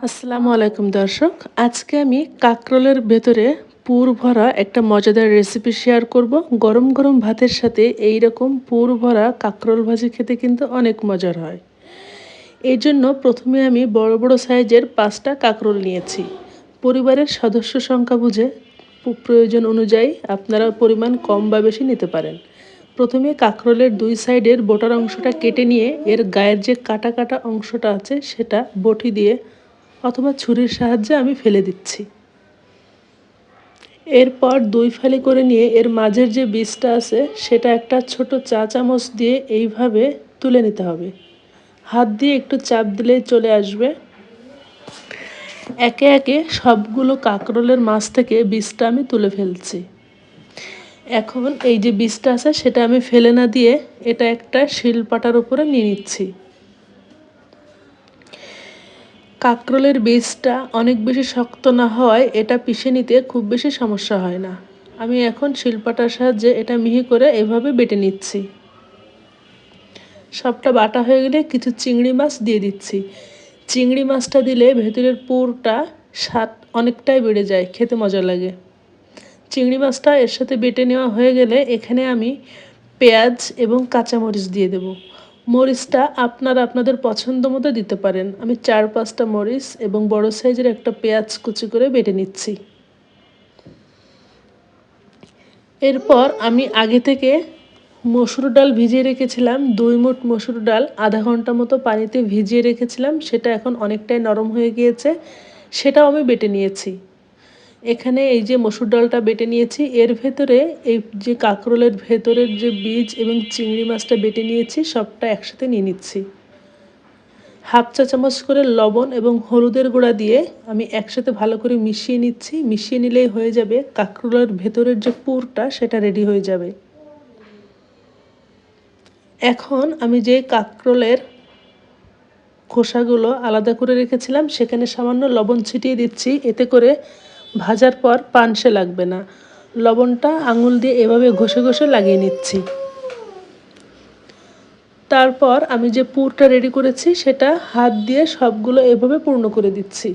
আসসালামু আলাইকুম দর্শক। আজকে আমি কাকরোলের ভেতরে পুর ভরা একটা মজাদার রেসিপি শেয়ার করব। গরম গরম ভাতের সাথে এই রকম পুর ভরা কাকরোল ভাজি খেতে কিন্তু অনেক মজার হয়। এই জন্য প্রথমে আমি বড় বড় সাইজের পাঁচটা কাকরোল নিয়েছি। পরিবারের সদস্য সংখ্যা বুঝে প্রয়োজন অনুযায়ী আপনারা পরিমাণ কম বা বেশি নিতে পারেন। প্রথমে কাকরোলের দুই সাইডের বোটার অংশটা কেটে নিয়ে এর গায়ের যে কাটা কাটা অংশটা আছে সেটা বটি দিয়ে অথবা ছুরির সাহায্যে আমি ফেলে দিচ্ছি। এরপর দুই ফালি করে নিয়ে এর মাঝের যে বীজটা আছে, সেটা একটা ছোট চা চামচ দিয়ে এইভাবে তুলে নিতে হবে। হাত দিয়ে একটু চাপ দিলেই চলে আসবে। একে একে সবগুলো কাঁকরোলের মাছ থেকে বীজটা আমি তুলে ফেলছি। এখন এই যে বীজটা আছে, সেটা আমি ফেলে না দিয়ে এটা একটা শিলপাটার উপরে নিয়ে নিচ্ছি। কাঁকরোলের বীজটা অনেক বেশি শক্ত না হওয়ায় এটা পিষে নিতে খুব বেশি সমস্যা হয় না। আমি এখন শিলপাটার সাহায্যে এটা মিহি করে এভাবে বেটে নিচ্ছি। সবটা বাটা হয়ে গেলে কিছু চিংড়ি মাছ দিয়ে দিচ্ছি। চিংড়ি মাছটা দিলে ভেতরের পুরটা স্বাদ অনেকটাই বেড়ে যায়, খেতে মজা লাগে। চিংড়ি মাছটা এর সাথে বেটে নেওয়া হয়ে গেলে এখানে আমি পেঁয়াজ এবং কাঁচামরিচ দিয়ে দেবো। মরিচটা আপনারা আপনাদের পছন্দ মতো দিতে পারেন। আমি চার পাঁচটা মরিচ এবং বড় সাইজের একটা পেঁয়াজ কুচি করে বেটে নিচ্ছি। এরপর আমি আগে থেকে মসুর ডাল ভিজিয়ে রেখেছিলাম। দুই মুঠ মসুর ডাল আধা ঘণ্টা মতো পানিতে ভিজিয়ে রেখেছিলাম। সেটা এখন অনেকটাই নরম হয়ে গিয়েছে। সেটাও আমি বেটে নিয়েছি। এখানে এই যে মসুর ডালটা বেটে নিয়েছি, এর ভেতরে এই যে কাঁকরোলের ভেতরের যে বীজ এবং চিংড়ি মাছটা বেটে নিয়েছি, সবটা একসাথে নিয়ে নিচ্ছি। হাফ চা চামচ করে লবণ এবং হলুদের গুঁড়া দিয়ে আমি একসাথে ভালো করে মিশিয়ে নিচ্ছি। মিশিয়ে নিলেই হয়ে যাবে, কাঁকরোলের ভেতরের যে পুরটা সেটা রেডি হয়ে যাবে। এখন আমি যে কাঁকরোলের খোসাগুলো আলাদা করে রেখেছিলাম, সেখানে সামান্য লবণ ছিটিয়ে দিচ্ছি। এতে করে ভাজার পর পানসে লাগবে না। লবণটা আঙুল দিয়ে এভাবে ঘষে ঘষে লাগিয়ে নিচ্ছি। তারপর আমি যে পুরটা রেডি করেছি, সেটা হাত দিয়ে সবগুলো এভাবে পূর্ণ করে দিচ্ছি।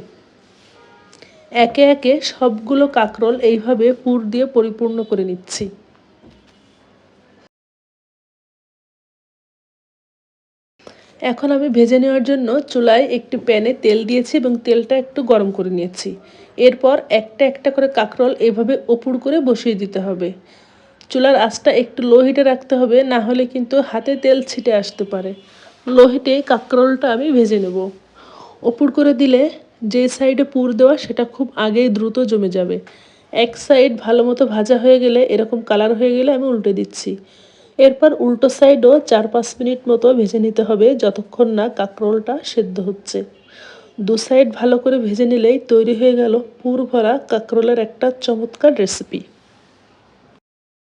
একে একে সবগুলো কাকরোল এইভাবে পুর দিয়ে পরিপূর্ণ করে নিচ্ছি। এখন আমি ভেজে নেওয়ার জন্য চুলায় একটি প্যানে তেল দিয়েছি এবং তেলটা একটু গরম করে নিয়েছি। এরপর একটা একটা করে কাঁকরোল এভাবে ওপুর করে বসিয়ে দিতে হবে। চুলার আঁচটা একটু লো হিটে রাখতে হবে, না হলে কিন্তু হাতে তেল ছিটে আসতে পারে। লো হিটে কাঁকরোলটা আমি ভেজে নেব। ওপুর করে দিলে যে সাইডে পুর দেওয়া সেটা খুব আগেই দ্রুত জমে যাবে। এক সাইড ভালো মতো ভাজা হয়ে গেলে এরকম কালার হয়ে গেলে আমি উল্টে দিচ্ছি। এরপর উল্টো সাইডও চার পাঁচ মিনিট মতো ভেজে নিতে হবে যতক্ষণ না কাঁকরোলটা সেদ্ধ হচ্ছে। দু সাইড ভালো করে ভেজে নিলেই তৈরি হয়ে গেল পুর ভরা কাঁকরোলের একটা চমৎকার রেসিপি